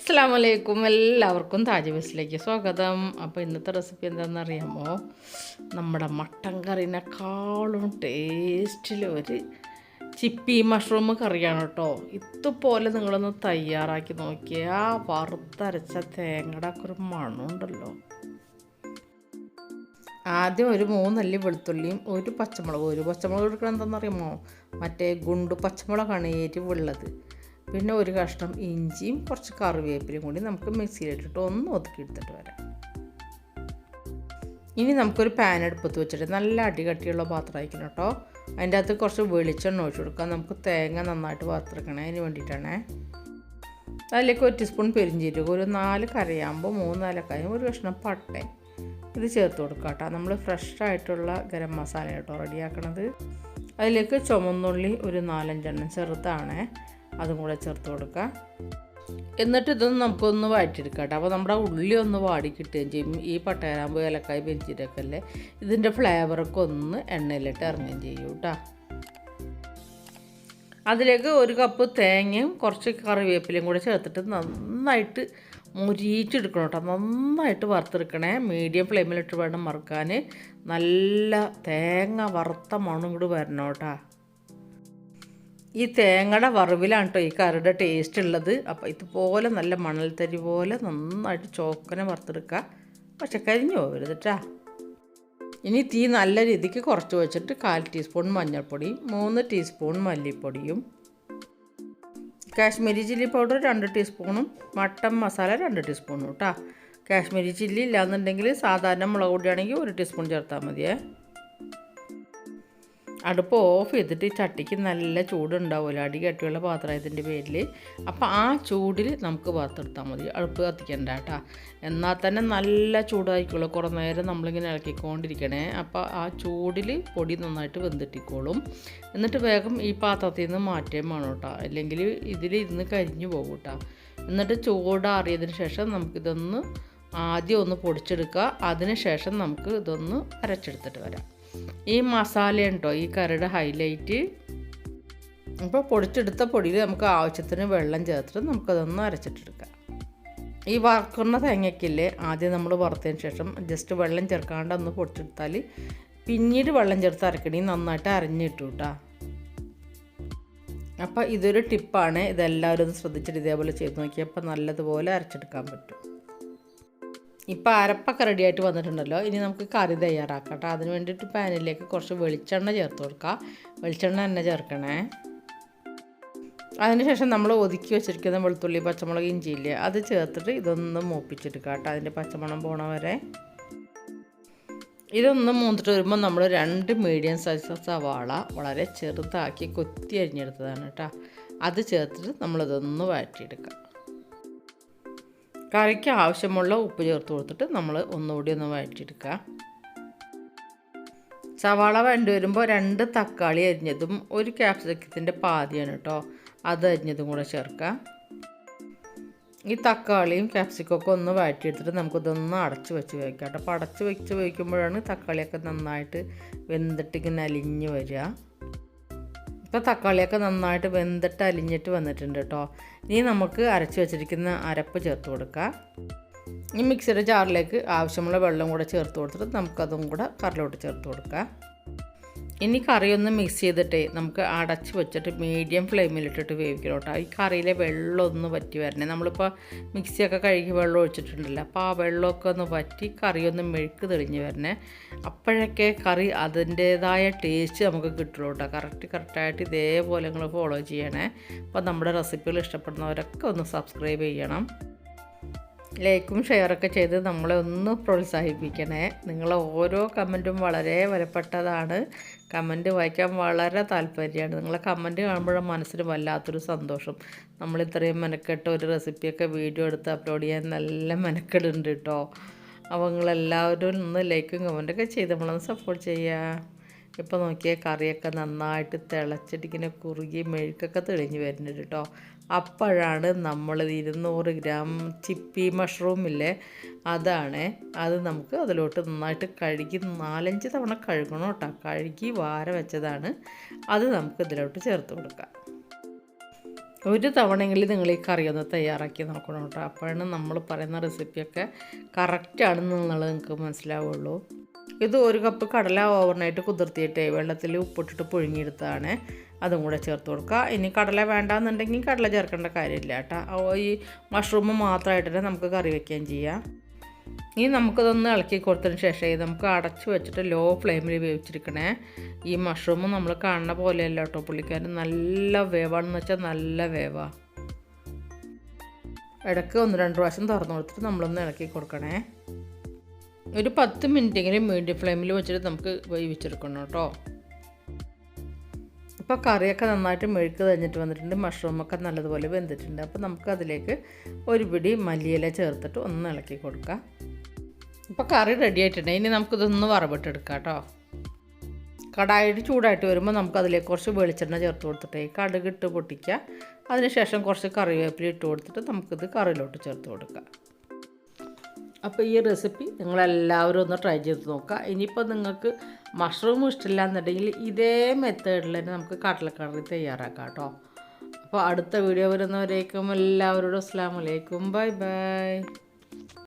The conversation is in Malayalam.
അസ്സാം വലൈക്കും എല്ലാവർക്കും താജ് ബസ്സിലേക്ക് സ്വാഗതം. അപ്പോൾ ഇന്നത്തെ റെസിപ്പി എന്താണെന്നറിയാമോ? നമ്മുടെ മട്ടൻ കറിനേക്കാളും ടേസ്റ്റിൽ ഒരു ചിപ്പി മഷ്റൂം കറിയാണ് കേട്ടോ. ഇതുപോലെ നിങ്ങളൊന്ന് തയ്യാറാക്കി നോക്കിയാൽ ആ വറുത്തരച്ച തേങ്ങയുടെ ഒക്കെ ഒരു മണമുണ്ടല്ലോ ആദ്യം ഒരു മൂന്നല്ലി വെളുത്തുള്ളിയും ഒരു പച്ചമുളക്. ഒരു പച്ചമുളക് എടുക്കണം എന്താണെന്നറിയാമോ? മറ്റേ ഗുണ്ടു പച്ചമുളകാണ് എരിവുള്ളത് പിന്നെ ഒരു കഷ്ണം ഇഞ്ചിയും കുറച്ച് കറിവേപ്പിലയും കൂടി നമുക്ക് മിക്സിയിലിട്ടിട്ട് ഒന്ന് ഒതുക്കിയെടുത്തിട്ട് വരാം. ഇനി നമുക്കൊരു പാൻ അടുപ്പത്ത് വെച്ചിട്ട് നല്ല അടികട്ടിയുള്ള പാത്രം അയക്കണം കേട്ടോ. അതിന്റെ അകത്ത് കുറച്ച് വെളിച്ചെണ്ണ ഒഴിച്ചു കൊടുക്കാം. നമുക്ക് തേങ്ങ നന്നായിട്ട് വറുത്തെടുക്കണേ അതിന് വേണ്ടിയിട്ടാണേ. അതിലേക്ക് ഒരു ടീസ്പൂൺ പെരിഞ്ചീരകം ഒരു നാല് കരയാകുമ്പോൾ മൂന്ന് ഏലക്കായും ഒരു കഷ്ണം പട്ടയും ഇത് ചേർത്ത് കൊടുക്കാം കേട്ടോ. നമ്മൾ ഫ്രഷ് ആയിട്ടുള്ള ഗരം മസാല കേട്ടോ റെഡിയാക്കണത്. അതിലേക്ക് ചുമന്നുള്ളി ഒരു നാലഞ്ചെണ്ണം ചെറുതാണേ. അതും കൂടെ ചേർത്ത് കൊടുക്കുക. എന്നിട്ട് ഇതൊന്ന് നമുക്കൊന്ന് വഴറ്റിയെടുക്കാം അപ്പോൾ നമ്മുടെ ഉള്ളി ഒന്ന് വാടി കിട്ടുകയും ചെയ്യും. ഈ പട്ടയരാകുമ്പോ ഏലക്കായ് പെരിച്ചിട്ടൊക്കെ അല്ലേ? ഇതിന്റെ ഫ്ലേവറൊക്കെ ഒന്ന് എണ്ണയിലിട്ട് ഇറങ്ങുകയും ചെയ്യും കേട്ടോ. അതിലേക്ക് ഒരു കപ്പ് തേങ്ങയും കുറച്ച് കറിവേപ്പിലയും കൂടെ ചേർത്തിട്ട് നന്നായിട്ട് മുരിയിച്ചെടുക്കണം കേട്ടോ. നന്നായിട്ട് വറുത്തെടുക്കണേ. മീഡിയം ഫ്ലെയിമിലിട്ട് വേണം വറുക്കാൻ. നല്ല തേങ്ങ വറുത്ത മണം കൂടി വരണം കേട്ടോ. ഈ തേങ്ങയുടെ വറവിലാണ് കേട്ടോ ഈ കറിയുടെ ടേസ്റ്റ് ഉള്ളത്. അപ്പോൾ ഇതുപോലെ നല്ല മണൽത്തരി പോലെ നന്നായിട്ട് ചോക്കനെ വറുത്തെടുക്കുക പക്ഷെ കരിഞ്ഞു പോകരുത് കേട്ടാ ഇനി തീ നല്ല രീതിക്ക് കുറച്ച് വെച്ചിട്ട് കാൽ ടീസ്പൂൺ മഞ്ഞൾപ്പൊടിയും മൂന്ന് ടീസ്പൂൺ മല്ലിപ്പൊടിയും കാശ്മീരി ചില്ലി പൗഡർ രണ്ട് ടീസ്പൂണും മട്ടൻ മസാല രണ്ട് ടീസ്പൂണും കേട്ടോ കാശ്മീരി ചില്ലി ഇല്ലാന്നുണ്ടെങ്കിൽ സാധാരണ മുളക് പൊടിയാണെങ്കിൽ ഒരു ടീസ്പൂൺ ചേർത്താൽ മതിയേ. അടുപ്പ് ഓഫ് ചെയ്തിട്ട് ചട്ടിക്ക് നല്ല ചൂടുണ്ടാവുമല്ലോ. അടി കട്ടിയുള്ള പാത്രത്തിന്റെ പേരിൽ. അപ്പോൾ ആ ചൂടിൽ നമുക്ക് വറുത്തെടുത്താൽ മതി. അടുപ്പ് കത്തിക്കണ്ട കേട്ടോ. എന്നാൽ തന്നെ നല്ല ചൂടായിക്കോളൂ. കുറേ നേരം നമ്മളിങ്ങനെ ഇളക്കിക്കൊണ്ടിരിക്കണേ. അപ്പോൾ ആ ചൂടിൽ പൊടി നന്നായിട്ട് വെന്തിട്ടിക്കോളും. എന്നിട്ട് വേഗം ഈ പാത്രത്തിൽ നിന്ന് മാറ്റേം വേണം കേട്ടോ. അല്ലെങ്കിൽ ഇതിൽ ഇരുന്ന് കരിഞ്ഞു പോകും കേട്ടോ. എന്നിട്ട് ചൂടാറിയതിന് ശേഷം നമുക്കിതൊന്ന് ആദ്യം ഒന്ന് പൊടിച്ചെടുക്കുക. അതിന് ശേഷം നമുക്ക് ഇതൊന്ന് അരച്ചെടുത്തിട്ട് വരാം. ഈ മസാല ഉണ്ടോ ഈ കറിയുടെ ഹൈലൈറ്റ് ഇപ്പോൾ പൊടിച്ചെടുത്ത പൊടിയിൽ നമുക്ക് ആവശ്യത്തിന് വെള്ളം ചേർത്തിട്ട് നമുക്കതൊന്ന് അരച്ചിട്ടെടുക്കാം. ഈ വറുക്കുന്ന തേങ്ങയ്ക്കില്ലേ ആദ്യം നമ്മൾ വറുത്തതിന് ശേഷം ജസ്റ്റ് വെള്ളം ചേർക്കാണ്ട് ഒന്ന് പൊടിച്ചെടുത്താൽ പിന്നീട് വെള്ളം ചേർത്ത് അരക്കണി നന്നായിട്ട് അരഞ്ഞിട്ടു കേട്ടോ അപ്പോൾ ഇതൊരു ടിപ്പാണ് ഇതെല്ലാവരും ശ്രദ്ധിച്ചിട്ട് ഇതേപോലെ ചെയ്ത് നോക്കിയപ്പോൾ നല്ലതുപോലെ അരച്ചെടുക്കാൻ പറ്റും. ഇപ്പോൾ അരപ്പൊക്കെ റെഡിയായിട്ട് വന്നിട്ടുണ്ടല്ലോ. ഇനി നമുക്ക് കറി തയ്യാറാക്കാം കേട്ടോ അതിന് വേണ്ടിയിട്ട് പാനിലേക്ക് കുറച്ച് വെളിച്ചെണ്ണ ചേർത്ത് കൊടുക്കുക വെളിച്ചെണ്ണ തന്നെ ചേർക്കണേ. അതിനുശേഷം നമ്മൾ ഒതുക്കി വെച്ചിരിക്കുന്ന വെളുത്തുള്ളി പച്ചമുളക് ഇഞ്ചിയില്ലേ അത് ചേർത്തിട്ട് ഇതൊന്ന് മൂപ്പിച്ചെടുക്കുക കേട്ടോ. അതിന്റെ പച്ചമണം പോണ വരെ. ഇതൊന്ന് മൂന്നിട്ട് വരുമ്പോൾ നമ്മൾ രണ്ട് മീഡിയം സൈസ് സവാള വളരെ ചെറുതാക്കി കൊത്തി അരിഞ്ഞെടുത്തതാണ് കേട്ടോ. അത് ചേർത്തിട്ട് നമ്മളിതൊന്ന് വഴറ്റിയെടുക്കാം. കറിക്ക് ആവശ്യമുള്ള ഉപ്പ് ചേർത്ത് കൊടുത്തിട്ട് നമ്മൾ ഒന്നുകൂടി ഒന്ന് വഴറ്റിയെടുക്കുക. സവാള വേണ്ടി വരുമ്പോൾ രണ്ട് തക്കാളി അരിഞ്ഞതും ഒരു ക്യാപ്സിക്കത്തിന്റെ പാതിയാണ് കേട്ടോ. അത് അരിഞ്ഞതും കൂടെ ചേർക്കുക. ഈ തക്കാളിയും ക്യാപ്സിക്കൊക്കെ ഒന്ന് വഴറ്റിയെടുത്തിട്ട് നമുക്കിതൊന്ന് അടച്ച് വെച്ച് വേവിക്കാം കേട്ടോ. അപ്പോൾ അടച്ച് വെച്ച് വേവിക്കുമ്പോഴാണ് തക്കാളിയൊക്കെ നന്നായിട്ട് വെന്തിട്ട് ഇങ്ങനെ അലിഞ്ഞ് വരിക. ഇപ്പോൾ തക്കാളിയൊക്കെ നന്നായിട്ട് വെന്തിട്ട് അലിഞ്ഞിട്ട് വന്നിട്ടുണ്ട് കേട്ടോ. ഇനി നമുക്ക് അരച്ച് വെച്ചിരിക്കുന്ന അരപ്പ് ചേർത്ത് കൊടുക്കാം. ഈ മിക്സിയുടെ ജാറിലേക്ക് ആവശ്യമുള്ള വെള്ളം കൂടെ ചേർത്ത് കൊടുത്തിട്ട് നമുക്കതും കൂടെ കറിലോട്ട് ചേർത്ത് കൊടുക്കുക ഇനി കറി ഒന്ന് മിക്സ് ചെയ്തിട്ടേ നമുക്ക് അടച്ച് വെച്ചിട്ട് മീഡിയം ഫ്ലെയിമിലിട്ടിട്ട് വേവിക്കണം കേട്ടോ. ഈ കറിയിലെ വെള്ളം ഒന്ന് വറ്റി വരണേ. നമ്മളിപ്പോൾ മിക്സിയൊക്കെ കഴുകി വെള്ളം ഒഴിച്ചിട്ടുണ്ടല്ലോ. അപ്പോൾ ആ വെള്ളമൊക്കെ ഒന്ന് വറ്റി കറിയൊന്ന് മെഴുക്ക് തെളിഞ്ഞ് വരണേ. അപ്പോഴൊക്കെ കറി അതിന്റേതായ ടേസ്റ്റ് നമുക്ക് കിട്ടുള്ളൂ കേട്ടോ. കറക്റ്റ് കറക്റ്റായിട്ട് ഇതേപോലെ നിങ്ങൾ ഫോളോ ചെയ്യണേ. അപ്പോൾ നമ്മുടെ റെസിപ്പികൾ ഇഷ്ടപ്പെടുന്നവരൊക്കെ ഒന്ന് സബ്സ്ക്രൈബ് ചെയ്യണം. ലൈക്കും ഷെയറൊക്കെ ചെയ്ത് നമ്മളെ ഒന്ന് പ്രോത്സാഹിപ്പിക്കണേ. നിങ്ങളെ ഓരോ കമന്റും വളരെ വിലപ്പെട്ടതാണ് കമന്റ് വായിക്കാൻ വളരെ താല്പര്യമാണ്. നിങ്ങളെ കമന്റ് കാണുമ്പോഴും മനസ്സിന് വല്ലാത്തൊരു സന്തോഷം. നമ്മൾ ഇത്രയും മെനക്കെട്ട് ഒരു റെസിപ്പിയൊക്കെ വീഡിയോ എടുത്ത് അപ്ലോഡ് ചെയ്യാൻ നല്ല മെനക്കെടുണ്ട് കേട്ടോ അപ്പോൾ നിങ്ങളെല്ലാവരും ഒന്ന് ലൈക്കും കമന്റൊക്കെ ചെയ്ത് നമ്മളൊന്ന് സപ്പോർട്ട് ചെയ്യുക ഇപ്പോൾ നോക്കിയാൽ കറിയൊക്കെ നന്നായിട്ട് തിളച്ചിട്ടിങ്ങനെ കുറുകി മെഴുക്കൊക്കെ തെളിഞ്ഞ് വരുന്നുണ്ട് കേട്ടോ അപ്പോഴാണ് നമ്മൾ ഇരുന്നൂറ് ഗ്രാം ചിപ്പി മഷ്റൂം ഇല്ലേ അതാണ്. അത് നമുക്ക് അതിലോട്ട് നന്നായിട്ട് കഴുകി നാലഞ്ച് തവണ കഴുകണം കേട്ടോ കഴുകി വാര വെച്ചതാണ്. അത് നമുക്ക് ഇതിലോട്ട് ചേർത്ത് കൊടുക്കാം. ഒരു തവണയെങ്കിലും നിങ്ങൾ ഈ കറി ഒന്ന് തയ്യാറാക്കി നോക്കണം കേട്ടോ അപ്പോഴാണ് നമ്മൾ പറയുന്ന റെസിപ്പിയൊക്കെ കറക്റ്റാണെന്നുള്ളത് നിങ്ങൾക്ക് മനസ്സിലാവുള്ളൂ. ഇത് ഒരു കപ്പ് കടല ഓവർനൈറ്റ് കുതിർത്തിയിട്ട് വെള്ളത്തിൽ ഉപ്പിട്ടിട്ട് പുഴുങ്ങിയെടുത്താണ് അതും കൂടെ ചേർത്ത് കൊടുക്കുക. ഇനി കടല വേണ്ടാന്നുണ്ടെങ്കിൽ കടല ചേർക്കേണ്ട കാര്യമില്ല കേട്ടോ. ഈ മഷ്റൂം മാത്രമായിട്ട് തന്നെ നമുക്ക് കറി വയ്ക്കുകയും ചെയ്യാം. ഇനി നമുക്കതൊന്ന് ഇളക്കി കൊടുത്തതിന് ശേഷം ഇത് നമുക്ക് അടച്ചു വെച്ചിട്ട് ലോ ഫ്ലെയിമിൽ വേവിച്ചിരിക്കണേ. ഈ മഷ്റൂം നമ്മൾ കാണുന്ന പോലെയല്ല കേട്ടോ പുള്ളിക്കാരൻ. നല്ല വേവാണെന്ന് വെച്ചാൽ നല്ല വേവാ. ഇടയ്ക്ക് ഒന്ന് രണ്ട് പ്രാവശ്യം തുറന്നു കൊടുത്തിട്ട് നമ്മളൊന്ന് ഇളക്കി കൊടുക്കണേ. ഒരു പത്ത് മിനിറ്റെങ്കിലും മീഡിയം ഫ്ലെയിമിൽ വെച്ചിട്ട് നമുക്ക് വേവിച്ചെടുക്കണം കേട്ടോ. ഇപ്പോൾ കറിയൊക്കെ നന്നായിട്ട് മെഴുക്ക് കഴിഞ്ഞിട്ട് വന്നിട്ടുണ്ട്. മഷ്റൂമൊക്കെ നല്ലതുപോലെ വെന്തിട്ടുണ്ട്. അപ്പോൾ നമുക്ക് അതിലേക്ക് ഒരു പിടി മല്ലിയില ചേർത്തിട്ട് ഒന്ന് ഇളക്കി കൊടുക്കാം. ഇപ്പോൾ കറി റെഡി ആയിട്ടുണ്ട്. ഇനി നമുക്കിതൊന്ന് വറവിട്ടെടുക്കാം കേട്ടോ. കടായിട്ട് ചൂടായിട്ട് വരുമ്പോൾ നമുക്ക് അതിലേക്ക് കുറച്ച് വെളിച്ചെണ്ണ ചേർത്ത് കൊടുത്തിട്ട് കടുക് ഇട്ട് പൊട്ടിക്കുക. അതിനുശേഷം കുറച്ച് കറിവേപ്പില ഇട്ട് കൊടുത്തിട്ട് നമുക്കിത് കറിയിലോട്ട് ചേർത്ത് കൊടുക്കാം. അപ്പോൾ ഈ റെസിപ്പി നിങ്ങളെല്ലാവരും ഒന്ന് ട്രൈ ചെയ്ത് നോക്കുക. ഇനിയിപ്പോൾ നിങ്ങൾക്ക് മഷ്റൂം ഇഷ്ടമില്ല എന്നുണ്ടെങ്കിൽ ഇതേ മെത്തേഡിൽ തന്നെ നമുക്ക് കടലക്കറി തയ്യാറാക്കാം കേട്ടോ. അപ്പോൾ അടുത്ത വീഡിയോ വരുന്നവരേക്കും എല്ലാവരോടും അസ്സാം വലൈക്കും ബൈ ബൈ.